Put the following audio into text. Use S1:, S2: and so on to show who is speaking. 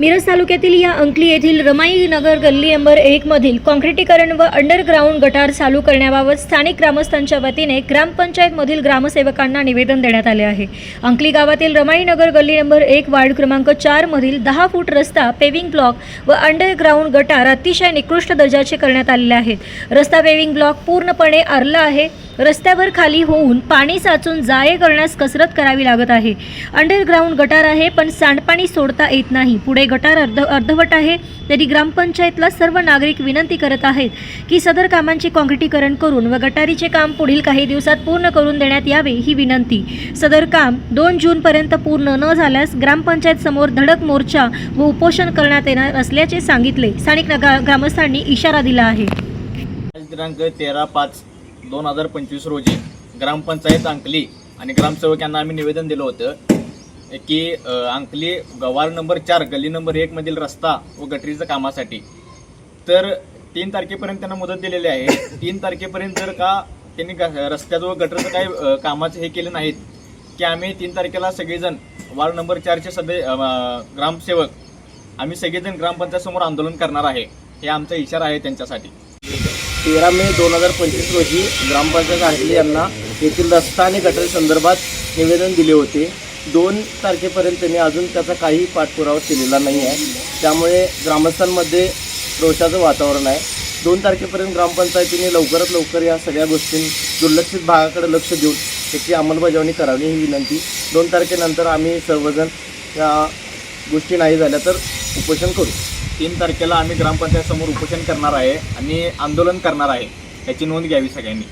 S1: मिरज तालुक्यातील या अंकली येथील रमाई नगर गल्ली नंबर एक मधील काँक्रिटीकरण व अंडरग्राऊंड गटार चालू करण्याबाबत स्थानिक ग्रामस्थांच्या वतीने ग्रामपंचायतमधील ग्रामसेवकांना निवेदन देण्यात आले आहे. अंकली गावातील रमाई नगर गल्ली नंबर एक वार्ड क्रमांक चार मधील दहा फूट रस्ता पेविंग ब्लॉक व अंडरग्राऊंड गटार अतिशय निकृष्ट दर्जाचे करण्यात आलेले आहेत. रस्ता पेविंग ब्लॉक पूर्णपणे आरला आहे. रस्त्यावर खाली होऊन पाणी साचून जाळे करण्यास कसरत करावी लागत आहे. अंडरग्राऊंड गटार आहे पण सांडपाणी सोडता येत नाही. पुढे गटार अर्ध अर्धवट आहे. तरी ग्रामपंचायतला सर्व नागरिक विनंती करत आहेत की सदर कामांचे काँक्रिटीकरण करून व गटारीचे काम पुढील काही दिवसात पूर्ण करून देण्यात यावे ही विनंती. सदर काम दोन जूनपर्यंत पूर्ण न झाल्यास ग्रामपंचायत समोर धडक मोर्चा व उपोषण करण्यात येणार असल्याचे सांगितले. स्थानिक नगा ग्रामस्थांनी इशारा दिला आहे.
S2: दिनांक तेरा पाच दोन हजार पंचवीस रोजी ग्रामपंचायत अंकली आणि ग्रामसेवक यांना आम्ही निवेदन दिलं होतं की अंकली वार्ड नंबर चार गल्ली नंबर एक मधील रस्ता व गटरीचं कामासाठी. तर तीन तारखेपर्यंत त्यांना मुदत दिलेली आहे. तीन तारखेपर्यंत जर का त्यांनी ग- रस्त्याचं व गटरचं काही कामाचं हे केलं नाहीत की आम्ही तीन तारखेला सगळेजण वार्ड नंबर चारचे सदस्य ग्रामसेवक आम्ही सगळेजण ग्रामपंचायत समोर आंदोलन करणार आहे. हे आमचा इशारा आहे त्यांच्यासाठी.
S3: तेरा मे दोन हजार पंचवीस रोजी ग्रामपंचायत अंकली यांना येथील रस्ता आणि गटर संदर्भात निवेदन दिले होते. दोन तारखेपर्यंत त्यांनी अजून त्याचा काही पाठपुरावा केलेला नाही आहे. त्यामुळे ग्रामस्थांमध्ये रोषाचं वातावरण आहे. दोन तारखेपर्यंत ग्रामपंचायतीने लवकरात लवकर या सगळ्या गोष्टी दुर्लक्षित भागाकडे लक्ष देऊन त्याची अंमलबजावणी करावी ही विनंती. दोन तारखेनंतर आम्ही सर्वजण या गोष्टी नाही झाल्या तर उपोषण करू.
S2: तीन तारखेला आम्ही ग्रामपंचायतसमोर उपोषण करणार आहे आणि आंदोलन करणार आहे. याची नोंद घ्यावी सगळ्यांनी.